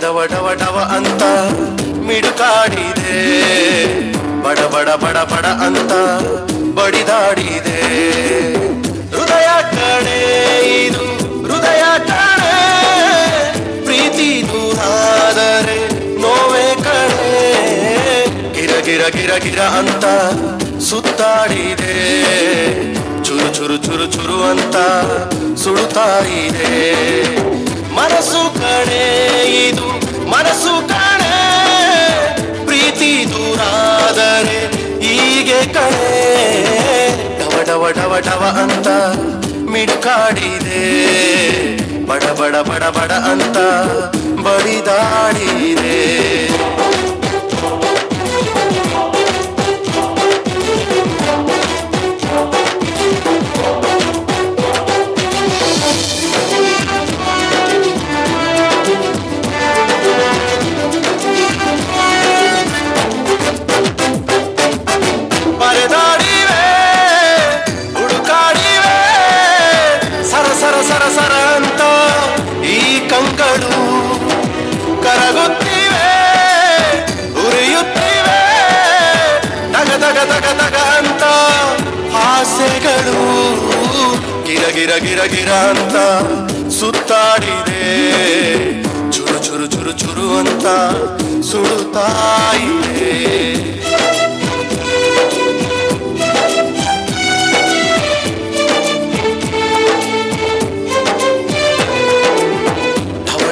ಡವ ಡವ ಡವ ಅಂತ ಮಿಡುಕಾಡಿದೆ. ಬಡ ಬಡ ಬಡ ಬಡ ಅಂತ ಬಡಿದಾಡಿದೆ. ಹೃದಯ ಕಣೆ ಇದು, ಹೃದಯ ಕಣೆ. ಪ್ರೀತಿ ದೂರಾದರೆ ನೋವೆ ಕಣೆ. ಗಿರ ಗಿರ ಗಿರ ಗಿರ ಅಂತ ಸುತ್ತಾಡಿದೆ. ಚುರು ಚುರು ಚುರು ಚುರು ಅಂತ ಸುಡುತ್ತಾ ಇದೆ. ಇದು ಮನಸ್ಸು ಕಣೆ, ಪ್ರೀತಿ ದೂರಾದರೆ ಹೀಗೆ ಕಣೆ. ಡವ ಡವ ಡವ ಡವ ಅಂತ ಮಿಡುಕಾಡಿದೆ. ಬಡ ಬಡ ಬಡ ಬಡ ಅಂತ ಬಡಿದಾಡಿದೆ. ಗಿರ ಗಿರ ಗಿರ ಗಿರ ಅಂತ ಸುತ್ತಾಡಿದೆ. ಚುರು ಚುರು ಚುರು ಚುರು ಅಂತ ಸುಡುತ್ತಾ ಇದೆ.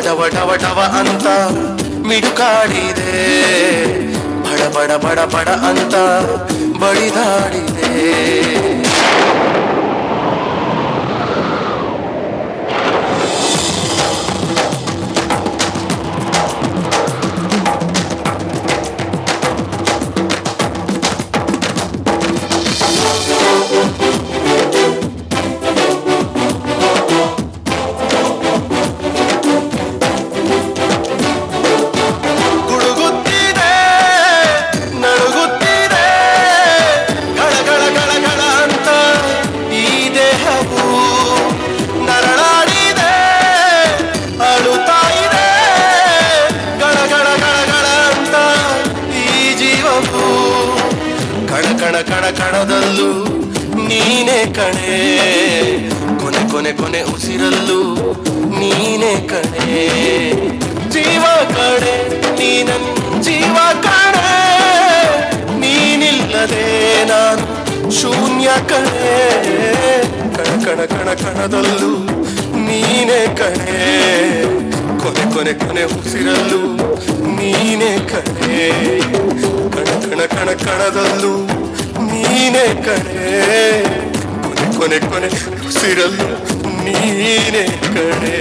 ಡವ ಡವ ಡವ ಅಂತ ಮಿಡುಕಾಡಿದೆ. ಬಡ ಬಡ ಬಡ ಬಡ ಅಂತ ಬಡಿದಾಡಿದೆ. ನೀನೇ ಕಣೆ. ಕೊನೆ ಕೊನೆ ಕೊನೆ ಉಸಿರಲ್ಲು ನೀನೇ ಕಣೆ. ಜೀವ ಕಣೆ, ನೀನನ್ ಜೀವ ಕಣೆ. ನೀನಿಲ್ಲದೆ ನಾನು ಶೂನ್ಯ ಕಣೆ. ಕಣ ಕಣ ಕಣ, ಕಣದಲ್ಲೂ ನೀನೇ ಕಣೆ. ಕೊನೆ ಕೊನೆ ಕೊನೆ ಉಸಿರಲ್ಲು ನೀನೇ ಕಣೆ. ಕಣ ಕಣ ಕಣ, ಕಣದಲ್ಲೂ ನೀನೇ ಕಣೆ. ಕೊನೆ ಕೊನೆ ಕೊನೆ ಉಸಿರಲ್ಲೂ ನೀನೇ ಕಣೆ